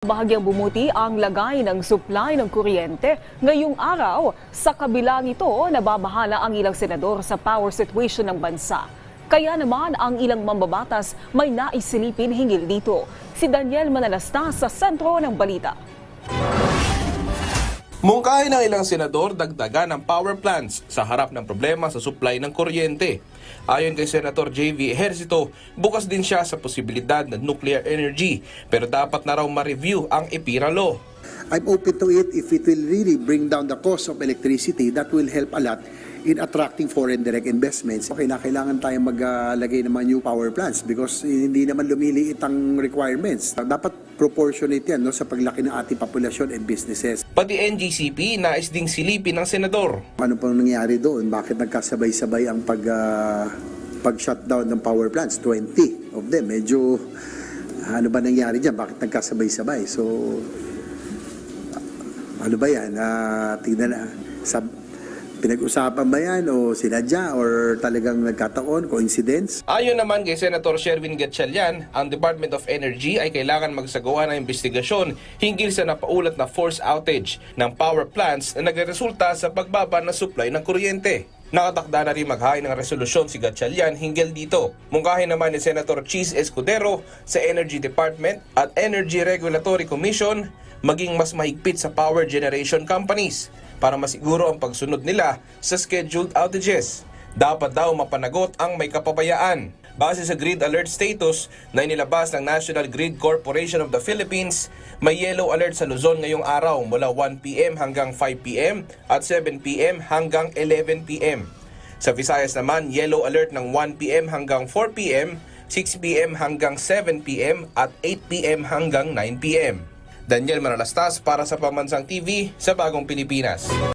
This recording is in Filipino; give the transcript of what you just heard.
Bahagyang bumuti ang lagay ng supply ng kuryente ngayong araw. Sa kabila nito, nababahala ang ilang senador sa power situation ng bansa. Kaya naman ang ilang mambabatas may naisilipin hinggil dito. Si Daniel Manalasta sa sentro ng balita. Mungkahi ng ilang senador dagdagan ng power plants sa harap ng problema sa supply ng kuryente. Ayon kay Senator J.V. Ejercito, bukas din siya sa posibilidad ng nuclear energy pero dapat na raw ma-review ang EPIRA law. I'm open to it if it will really bring down the cost of electricity. That will help a lot in attracting foreign direct investments. Okay na kailangan tayo maglagay ng mga new power plants because hindi naman lumiliit ang requirements. Dapat proportionate yan no, sa paglaki ng ating populasyon and businesses. Pati NGCP nais ding silipin ng senador. Ano pang nangyari doon? Bakit nagkasabay-sabay ang pag, ah, pag-shutdown ng power plants? 20 of them. Medyo ano ba nangyari dyan? Bakit nagkasabay-sabay? So, ano ba yan? Ah, tingnan na. Sa, pinag-usapan ba yan o sinadya or talagang nagkataon, coincidence? Ayon naman kay Senator Sherwin Gatchalian, ang Department of Energy ay kailangan magsagawa ng investigasyon hinggil sa napaulat na force outage ng power plants na nagresulta sa pagbaba ng supply ng kuryente. Nakatakda na rin maghain ng resolusyon si Gatchalian hinggil dito. Mungkahin naman ni Senator Cheese Escudero sa Energy Department at Energy Regulatory Commission maging mas mahigpit sa power generation companies para masiguro ang pagsunod nila sa scheduled outages. Dapat daw mapanagot ang may kapabayaan. Base sa grid alert status na inilabas ng National Grid Corporation of the Philippines, may yellow alert sa Luzon ngayong araw mula 1pm hanggang 5pm at 7pm hanggang 11pm. Sa Visayas naman, yellow alert ng 1pm hanggang 4pm, 6pm hanggang 7pm at 8pm hanggang 9pm. Daniel Manalastas para sa Pamansang TV sa Bagong Pilipinas.